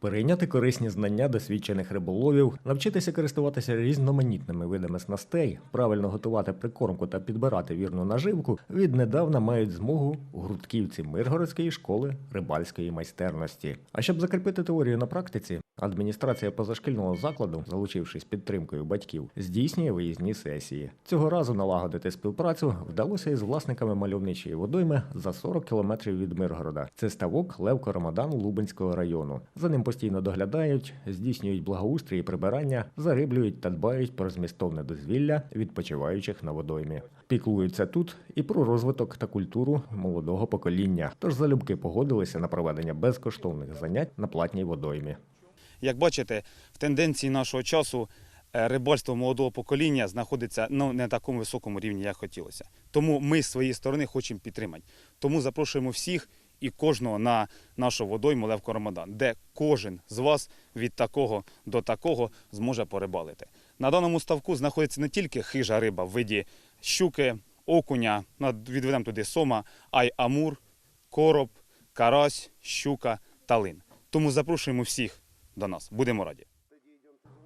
Перейняти корисні знання досвідчених риболовів, навчитися користуватися різноманітними видами снастей, правильно готувати прикормку та підбирати вірну наживку віднедавна мають змогу гуртківці Миргородської школи рибальської майстерності. А щоб закріпити теорію на практиці, адміністрація позашкільного закладу, залучившись підтримкою батьків, здійснює виїзні сесії. Цього разу налагодити співпрацю вдалося із власниками мальовничої водойми за 40 кілометрів від Миргорода. Це ставок Левко Ромадан Лубенського району. За ним постійно доглядають, здійснюють благоустрій і прибирання, зариблюють та дбають про змістовне дозвілля відпочиваючих на водоймі. Піклуються тут і про розвиток та культуру молодого покоління. Тож залюбки погодилися на проведення безкоштовних занять на платній водоймі. Як бачите, в тенденції нашого часу е, рибальство молодого покоління знаходиться ну, не на такому високому рівні, як хотілося. Тому ми з своєї сторони хочемо підтримати. Тому запрошуємо всіх і кожного на нашу водойму Левко Ромадан, де кожен з вас від такого до такого зможе порибалити. На даному ставку знаходиться не тільки хижа риба в виді щуки, окуня, відведемо туди сома, а й амур, короб, карась, щука та лин. Тому запрошуємо всіх до нас. Будемо раді.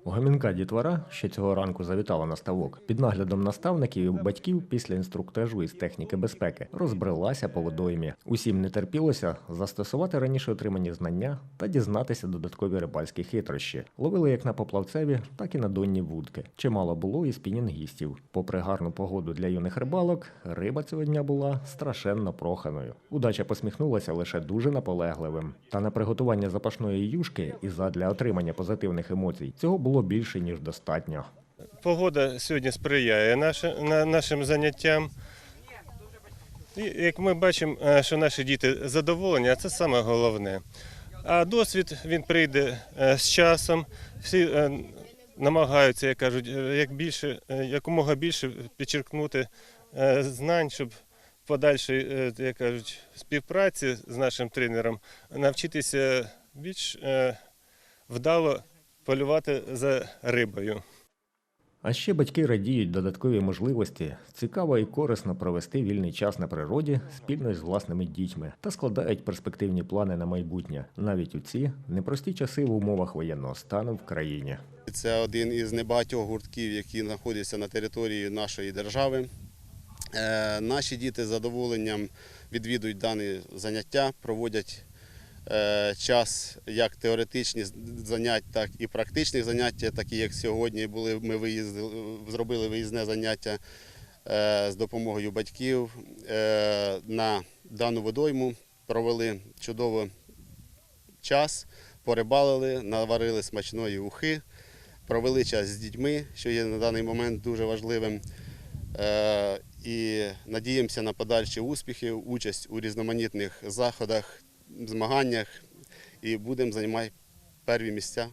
Гомінка дітвора ще цього ранку завітала на ставок. Під наглядом наставників і батьків після інструктажу із техніки безпеки розбрелася по водоймі. Усім не терпілося застосувати раніше отримані знання та дізнатися додаткові рибальські хитрощі. Ловили як на поплавцеві, так і на донні вудки. Чимало було і спінінгістів. Попри гарну погоду для юних рибалок, риба цього дня була страшенно проханою. Удача посміхнулася лише дуже наполегливим. Та на приготування запашної юшки і задля отримання позитивних емоцій цього було більше ніж достатньо. Погода сьогодні сприяє нашим заняттям. Як ми бачимо, е, що наші діти задоволені, а це саме головне. А досвід він прийде е, з часом. Всі е, намагаються, як кажуть, як більше, якомога більше підчеркнути знань, щоб подальшій, як кажуть, співпраці з нашим тренером навчитися більш вдало полювати за рибою. А ще батьки радіють додаткові можливості цікаво і корисно провести вільний час на природі спільно з власними дітьми та складають перспективні плани на майбутнє навіть у ці непрості часи в умовах воєнного стану в країні. Це один із небагатьох гуртків, які знаходяться на території нашої держави. Е, Наші діти з задоволенням відвідують дані заняття, проводять час як теоретичні занять, так і практичні заняття, такі як сьогодні були. Ми виїздили, зробили виїзне заняття е, з допомогою батьків е, на дану водойму. Провели чудово час, порибалили, наварили смачної ухи провели час з дітьми, що є на даний момент дуже важливим. Е, І надіємося на подальші успіхи, участь у різноманітних заходах, змаганнях і будемо займати перві місця.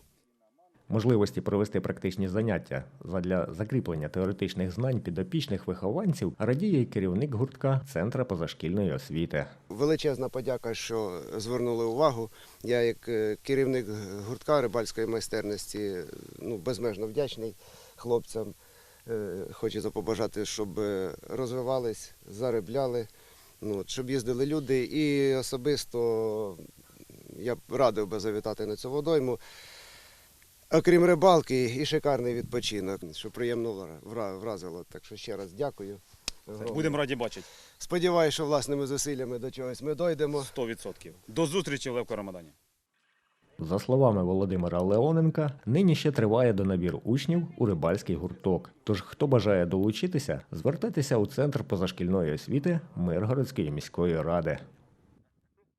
Можливості провести практичні заняття задля закріплення теоретичних знань підопічних вихованців радіє й керівник гуртка Центра позашкільної освіти. Величезна подяка, що звернули увагу. Я, як е, керівник гуртка рибальської майстерності, ну, безмежно вдячний хлопцям. Е, Хочу побажати, щоб е, розвивались, заробляли, ну, от, щоб їздили люди. І особисто я б радив би завітати на цю водойму. Окрім рибалки, і шикарний відпочинок, що приємно вразило. Так що ще раз дякую. Будемо раді бачити. Сподіваюся, що власними зусиллями до чогось ми дойдемо. 100%. До зустрічі в Левко Ромадані. За словами Володимира Леоненка, нині ще триває донабір учнів у рибальський гурток. Тож, хто бажає долучитися, звертайтеся у центр позашкільної освіти Миргородської міської ради.